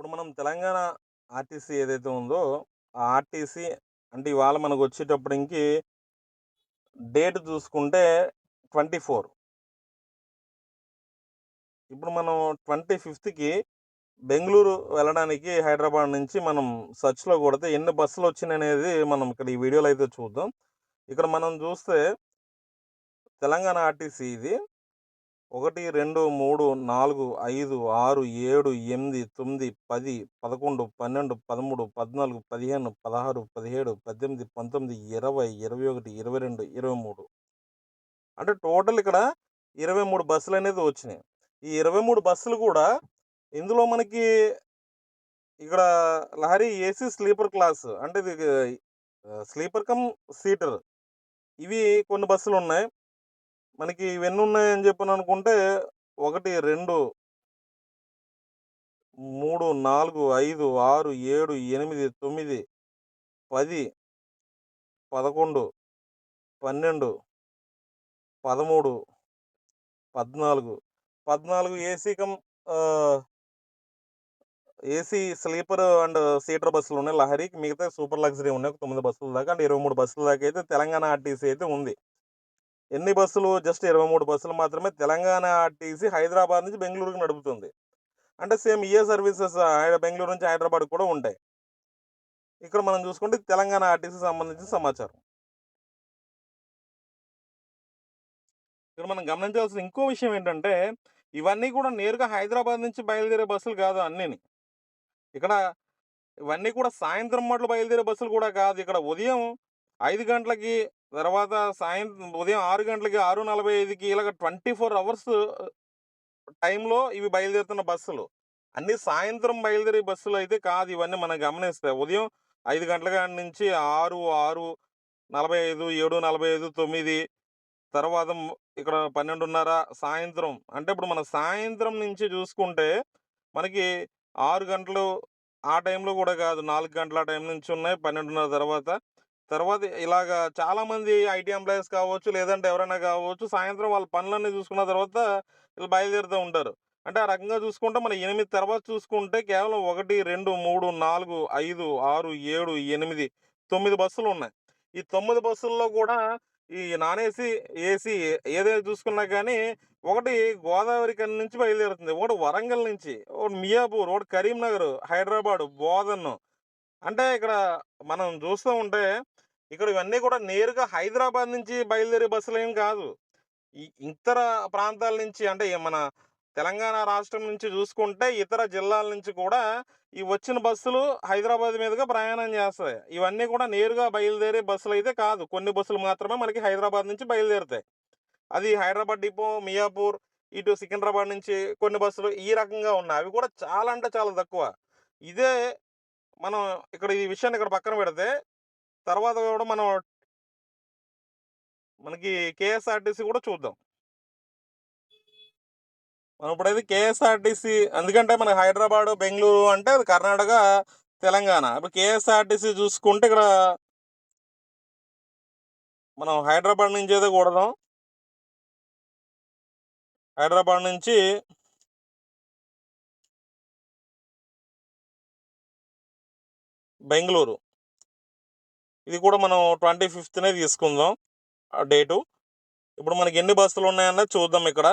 ఇప్పుడు మనం తెలంగాణ ఆర్టీసీ ఏదైతే ఉందో, ఆ ఆర్టీసీ అంటే ఇవాళ మనకొచ్చేటప్పటికి డేట్ చూసుకుంటే 24. ఇప్పుడు మనం 25కి బెంగుళూరు వెళ్ళడానికి హైదరాబాద్ నుంచి మనం సర్చ్లో కొడితే ఎన్ని బస్సులు వచ్చినాయి అనేది మనం ఇక్కడ ఈ వీడియోలో అయితే చూద్దాం. ఇక్కడ మనం చూస్తే తెలంగాణ ఆర్టీసీ ఇది. ఒకటి రెండు మూడు నాలుగు ఐదు ఆరు ఏడు ఎనిమిది తొమ్మిది పది పదకొండు పన్నెండు పదమూడు పద్నాలుగు పదిహేను పదహారు పదిహేడు పద్దెనిమిది పంతొమ్మిది ఇరవై ఇరవై ఒకటి ఇరవై రెండు ఇరవై మూడు. అంటే టోటల్ ఇక్కడ ఇరవై మూడు బస్సులు అనేది వచ్చినాయి. ఈ ఇరవై మూడు బస్సులు కూడా ఇందులో మనకి ఇక్కడ లహరి ఏసీ స్లీపర్ క్లాస్ అంటే ఇది స్లీపర్ కమ్ సీటర్. ఇవి కొన్ని బస్సులు ఉన్నాయి. మనకి ఇవన్నీ ఉన్నాయని చెప్పని అనుకుంటే ఒకటి రెండు మూడు నాలుగు ఐదు ఆరు ఏడు ఎనిమిది తొమ్మిది పది పదకొండు పన్నెండు పదమూడు పద్నాలుగు. పద్నాలుగు AC cum AC sleeper and seater బస్సులు ఉన్నాయి. లహరికి మిగతా సూపర్ లగ్జరీ ఉన్నాయి. ఒక తొమ్మిది బస్సుల దాకా అండ్ ఇరవై మూడు బస్సుల దాకా అయితే తెలంగాణ ఆర్టీసీ అయితే ఉంది. ఎన్ని బస్సులు? జస్ట్ 23 బస్సులు మాత్రమే తెలంగాణ ఆర్టీసీ హైదరాబాద్ నుంచి బెంగళూరుకి నడుపుతుంది. అంటే సేమ్ ఏ సర్వీసెస్ బెంగళూరు నుంచి హైదరాబాద్ కూడా ఉంటాయి. ఇక్కడ మనం చూసుకుంటే తెలంగాణ ఆర్టీసీకి సంబంధించిన సమాచారం. ఇక్కడ మనం గమనించాల్సిన ఇంకో విషయం ఏంటంటే, ఇవన్నీ కూడా నేరుగా హైదరాబాద్ నుంచి బయలుదేరే బస్సులు కాదు అన్నీని. ఇక్కడ ఇవన్నీ కూడా సాయంత్రం మాటలు బయలుదేరే బస్సులు కూడా కాదు. ఇక్కడ ఉదయం ఐదు గంటలకి, తర్వాత సాయంత్రం ఉదయం ఆరు గంటలకి, 6:45కి ఇలాగ 24 అవర్స్ టైంలో ఇవి బయలుదేరుతున్న బస్సులు. అన్నీ సాయంత్రం బయలుదేరే బస్సులు అయితే కాదు ఇవన్నీ మనం గమనిస్తే. ఉదయం ఐదు గంటల కాడ నుంచి 6, 6:45, 7:45, 9 తర్వాత ఇక్కడ 12:30 సాయంత్రం అంటే ఇప్పుడు మన సాయంత్రం నుంచి చూసుకుంటే మనకి ఆరు గంటలు ఆ టైంలో కూడా కాదు. నాలుగు గంటల టైం నుంచి ఉన్నాయి. 12:30 తర్వాత. తర్వాత ఇలాగా చాలామంది ఐటీ ఎంప్లాయీస్ కావచ్చు, లేదంటే ఎవరైనా కావచ్చు సాయంత్రం వాళ్ళ పనులన్నీ చూసుకున్న తర్వాత వీళ్ళు బయలుదేరుతూ ఉంటారు. అంటే ఆ రకంగా చూసుకుంటే మనం ఎనిమిది తర్వాత చూసుకుంటే కేవలం ఒకటి రెండు మూడు నాలుగు ఐదు ఆరు ఏడు ఎనిమిది తొమ్మిది బస్సులు ఉన్నాయి ఈ తొమ్మిది బస్సుల్లో కూడా ఈ నాన్ ఏసీ, ఏసీ ఏదైతే చూసుకున్నా కానీ ఒకటి గోదావరి కన్ను నుంచి బయలుదేరుతుంది. ఒకటి వరంగల్ నుంచి, ఒకటి మియాపూర్, ఒకటి కరీంనగర్, హైదరాబాద్, బోధన్. అంటే ఇక్కడ మనం చూస్తూ ఉంటే ఇక్కడ ఇవన్నీ కూడా నేరుగా హైదరాబాద్ నుంచి బయలుదేరే బస్సులేం కాదు. ఇతర ప్రాంతాల నుంచి అంటే మన తెలంగాణ రాష్ట్రం నుంచి చూసుకుంటే ఇతర జిల్లాల నుంచి కూడా ఈ వచ్చిన బస్సులు హైదరాబాద్ మీదుగా ప్రయాణం చేస్తాయి. ఇవన్నీ కూడా నేరుగా బయలుదేరే బస్సులు అయితే కాదు. కొన్ని బస్సులు మాత్రమే మనకి హైదరాబాద్ నుంచి బయలుదేరుతాయి. అది హైదరాబాద్ డిపో, మియాపూర్, ఇటు సికింద్రాబాద్ నుంచి కొన్ని బస్సులు ఈ రకంగా ఉన్నాయి. అవి కూడా చాలా అంటే చాలా తక్కువ. ఇదే మనం ఇక్కడ ఈ విషయాన్ని ఇక్కడ పక్కన పెడితే తర్వాత కూడా మనం మనకి కేఎస్ఆర్టీసీ కూడా చూద్దాం. మనం ఇప్పుడైతే కేఎస్ఆర్టీసీ ఎందుకంటే మన హైదరాబాదు, బెంగళూరు అంటే అది కర్ణాటక, తెలంగాణ. ఇప్పుడు కేఎస్ఆర్టీసీ చూసుకుంటే ఇక్కడ మనం హైదరాబాద్ నుంచి అయితే కూడదాం హైదరాబాద్ నుంచి బెంగళూరు ఇది కూడా మనం ట్వంటీ ఫిఫ్త్నే తీసుకుందాం డేటు. ఇప్పుడు మనకి ఎన్ని బస్సులు ఉన్నాయన్నది చూద్దాం ఇక్కడ.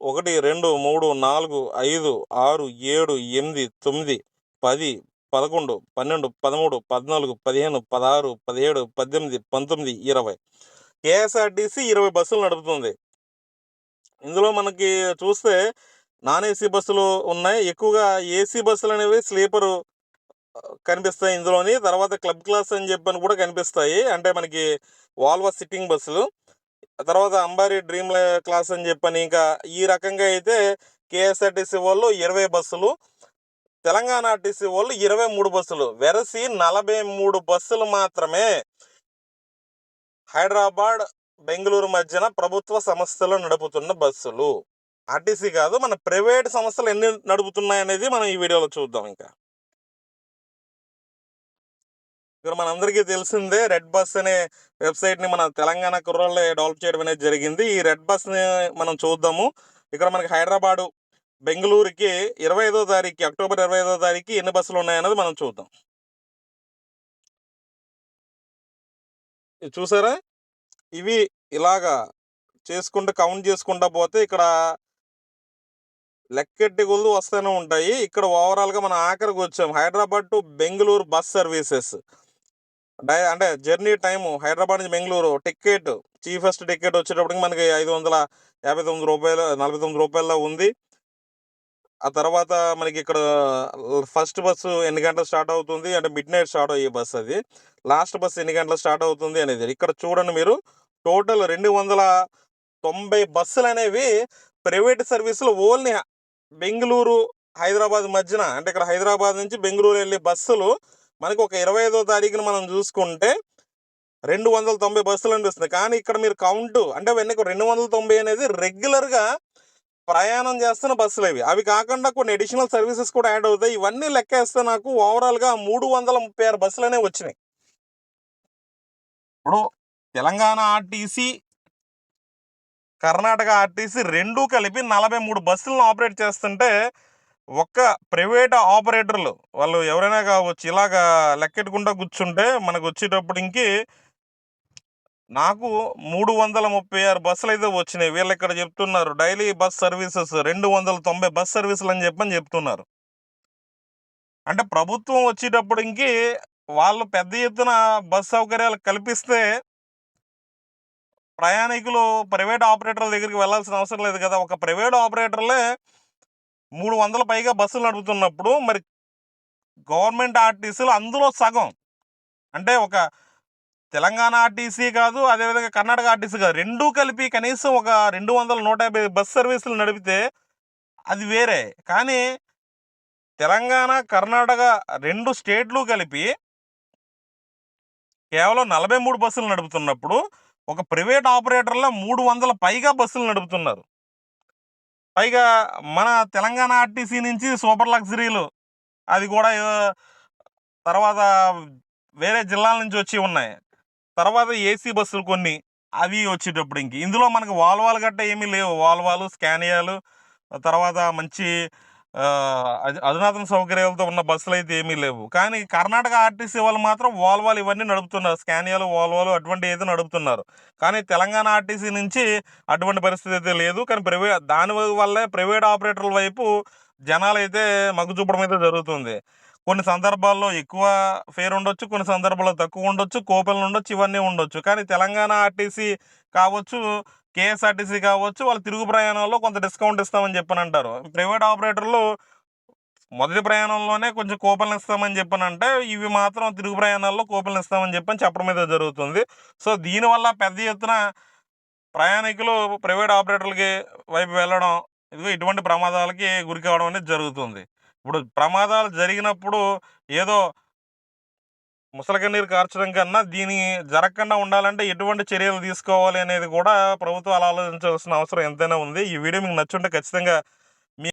ఒకటి రెండు మూడు నాలుగు ఐదు ఆరు ఏడు ఎనిమిది తొమ్మిది పది పదకొండు పన్నెండు పదమూడు పద్నాలుగు పదిహేను పదహారు పదిహేడు పద్దెనిమిది పంతొమ్మిది ఇరవై. కేఎస్ఆర్టీసీ ఇరవై బస్సులు నడుపుతుంది. ఇందులో మనకి చూస్తే నాన్ ఏసీ బస్సులు ఉన్నాయి. ఎక్కువగా ఏసీ బస్సులు అనేవి స్లీపరు కనిపిస్తాయి ఇందులోని. తర్వాత క్లబ్ క్లాస్ అని చెప్పని కూడా కనిపిస్తాయి. అంటే మనకి వాల్వా సిట్టింగ్ బస్సులు. తర్వాత అంబారి డ్రీమ్ క్లాస్ అని చెప్పని ఇంకా ఈ రకంగా అయితే కేఎస్ఆర్టీసీ వాళ్ళు 20 బస్సులు. తెలంగాణ ఆర్టీసీ వాళ్ళు 23 బస్సులు. వెరసి 43 బస్సులు మాత్రమే హైదరాబాద్, బెంగుళూరు మధ్యన ప్రభుత్వ సంస్థలు నడుపుతున్న బస్సులు. ఆర్టీసీ కాదు. మన ప్రైవేట్ సంస్థలు ఎన్ని నడుపుతున్నాయనేది మనం ఈ వీడియోలో చూద్దాం ఇంకా. ఇక్కడ మనందరికీ తెలిసిందే రెడ్ బస్ అనే వెబ్‌సైట్‌ని మన తెలంగాణ కుర్రోళ్ళే డెవలప్ చేయడం అనేది జరిగింది. ఈ రెడ్ బస్‌ని మనం చూద్దాము. ఇక్కడ మనకి హైదరాబాదు, బెంగళూరుకి ఇరవై ఐదో తారీఖు అక్టోబర్ ఇరవై ఐదో తారీఖు ఎన్ని బస్సులు ఉన్నాయన్నది మనం చూద్దాం. ఇది చూసారా? ఇవి ఇలాగా చేసుకుంటూ కౌంట్ చేసుకుంటా పోతే ఇక్కడ లెక్కెట్టి గుళ్ళు వస్తూనే ఉంటాయి. ఇక్కడ ఓవరాల్గా మనం ఆఖరికి వచ్చాం. Hyderabad to Bengaluru bus services. అంటే జర్నీ టైం హైదరాబాద్ నుంచి బెంగళూరు టికెట్ చీఫెస్ట్ టికెట్ వచ్చేటప్పటికి మనకి ఐదు వందల యాభై తొమ్మిది రూపాయలు నలభై తొమ్మిది రూపాయల్లో ఉంది. ఆ తర్వాత మనకి ఇక్కడ ఫస్ట్ బస్సు ఎన్ని గంటలు స్టార్ట్ అవుతుంది అంటే మిడ్ నైట్ స్టార్ట్ అయ్యే బస్సు అది. లాస్ట్ బస్సు ఎన్ని గంటలు స్టార్ట్ అవుతుంది అనేది. ఇక్కడ చూడండి మీరు టోటల్ రెండు వందల తొంభై బస్సులు అనేవి ప్రైవేట్ సర్వీసులు ఓన్లీ బెంగళూరు హైదరాబాద్ మధ్యన అంటే ఇక్కడ హైదరాబాద్ నుంచి బెంగళూరు వెళ్ళే బస్సులు మనకి ఒక ఇరవై ఐదో తారీఖున మనం చూసుకుంటే రెండు వందల తొంభై బస్సులు అనిపిస్తుంది. కానీ ఇక్కడ మీరు కౌంట్ అంటే వెనక రెండు వందల తొంభై అనేది రెగ్యులర్గా ప్రయాణం చేస్తున్న బస్సులు అవి అవి కాకుండా కొన్ని అడిషనల్ సర్వీసెస్ కూడా యాడ్ అవుతాయి. ఇవన్నీ లెక్కేస్తే నాకు ఓవరాల్గా మూడు వందల ముప్పై ఆరు బస్సులు అనేవి వచ్చినాయి. ఇప్పుడు తెలంగాణ ఆర్టీసీ కర్ణాటక ఆర్టీసీ రెండు కలిపి నలభై మూడు బస్సులను ఆపరేట్ చేస్తుంటే ఒక్క ప్రైవేట్ ఆపరేటర్లు వాళ్ళు ఎవరైనా కావచ్చు ఇలాగా లెక్కెట్టుకుంటా కూర్చుంటే మనకు వచ్చేటప్పటికి నాకు మూడు వందల ముప్పై ఆరు బస్సులు అయితే వచ్చినాయి. వీళ్ళు ఇక్కడ చెప్తున్నారు డైలీ బస్ సర్వీసెస్ రెండు వందల తొంభై బస్ సర్వీసులు అని చెప్పని చెప్తున్నారు. అంటే ప్రభుత్వం వచ్చేటప్పటికి వాళ్ళు పెద్ద ఎత్తున బస్ సౌకర్యాలు కల్పిస్తే ప్రయాణికులు ప్రైవేట్ ఆపరేటర్ల దగ్గరికి వెళ్ళాల్సిన అవసరం లేదు కదా. ఒక ప్రైవేట్ ఆపరేటర్లే మూడు వందల పైగా బస్సులు నడుపుతున్నప్పుడు మరి గవర్నమెంట్ ఆర్టీసీలు అందులో సగం. అంటే ఒక తెలంగాణ ఆర్టీసీ కాదు అదేవిధంగా కర్ణాటక ఆర్టీసీ కాదు రెండూ కలిపి కనీసం ఒక రెండు వందల నూట యాభై బస్ సర్వీసులు నడిపితే అది వేరే. కానీ తెలంగాణ కర్ణాటక రెండు స్టేట్లు కలిపి కేవలం నలభై మూడు బస్సులు నడుపుతున్నప్పుడు ఒక ప్రైవేట్ ఆపరేటర్లో మూడు వందల పైగా బస్సులు నడుపుతున్నారు. పైగా మన తెలంగాణ ఆర్టీసీ నుంచి సూపర్ లగ్జరీలు అది కూడా తర్వాత వేరే జిల్లాల నుంచి వచ్చి ఉన్నాయి. తర్వాత ఏసీ బస్సులు కొన్ని అవి వచ్చేటప్పుడు ఇంక. ఇందులో మనకు వాల్వాలు గట్ట ఏమీ లేవు. వాల్వాలు స్కానియాలు తర్వాత మంచి అధునాతన సౌకర్యాలతో ఉన్న బస్సులు అయితే ఏమీ లేవు. కానీ కర్ణాటక ఆర్టీసీ వాళ్ళు మాత్రం వాల్వాలు ఇవన్నీ నడుపుతున్నారు. స్కానియాలు వాల్వాలు అటువంటి అయితే నడుపుతున్నారు. కానీ తెలంగాణ ఆర్టీసీ నుంచి అటువంటి పరిస్థితి అయితే లేదు. కానీ ప్రైవేట్ దాని వల్లే ప్రైవేట్ ఆపరేటర్ల వైపు జనాలు అయితే మగ్గు చూపడం అయితే జరుగుతుంది. కొన్ని సందర్భాల్లో ఎక్కువ ఫేర్ ఉండొచ్చు కొన్ని సందర్భాల్లో తక్కువ ఉండొచ్చు కూపన్లు ఉండొచ్చు ఇవన్నీ ఉండొచ్చు. కానీ తెలంగాణ ఆర్టీసీ కావచ్చు కేఎస్ఆర్టీసీ కావచ్చు వాళ్ళు తిరుగు ప్రయాణంలో కొంత డిస్కౌంట్ ఇస్తామని చెప్పని అంటారు ప్రైవేట్ ఆపరేటర్లు మొదటి ప్రయాణంలోనే కొంచెం కూపన్లు ఇస్తామని చెప్పనంటే ఇవి మాత్రం తిరుగు ప్రయాణాల్లో కూపన్లు ఇస్తామని చెప్పని చెప్పడం మీద జరుగుతుంది. సో దీనివల్ల పెద్ద ఎత్తున ప్రయాణికులు ప్రైవేట్ ఆపరేటర్లకి వైపు వెళ్ళడం ఇదిగో ఇటువంటి ప్రమాదాలకి గురి కావడం అనేది జరుగుతుంది. ఇప్పుడు ప్రమాదాలు జరిగినప్పుడు ఏదో ముసలకన్నీరు కార్చడం కన్నా దీని జరగకుండా ఉండాలంటే ఎటువంటి చర్యలు తీసుకోవాలి అనేది కూడా ప్రభుత్వం అలా ఆలోచించాల్సిన అవసరం ఎంతైనా ఉంది. ఈ వీడియో మీకు నచ్చుంటే ఖచ్చితంగా మీ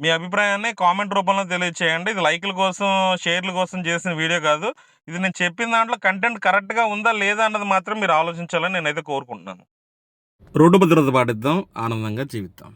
మీ అభిప్రాయాన్ని కామెంట్ రూపంలో తెలియచేయండి. ఇది లైక్ల కోసం షేర్ల కోసం చేసిన వీడియో కాదు. ఇది నేను చెప్పిన దాంట్లో కంటెంట్ కరెక్ట్గా ఉందా లేదా అన్నది మాత్రం మీరు ఆలోచించాలని నేనైతే కోరుకుంటున్నాను. రోడ్డు భద్రత పాటిద్దాం. ఆనందంగా జీవిద్దాం.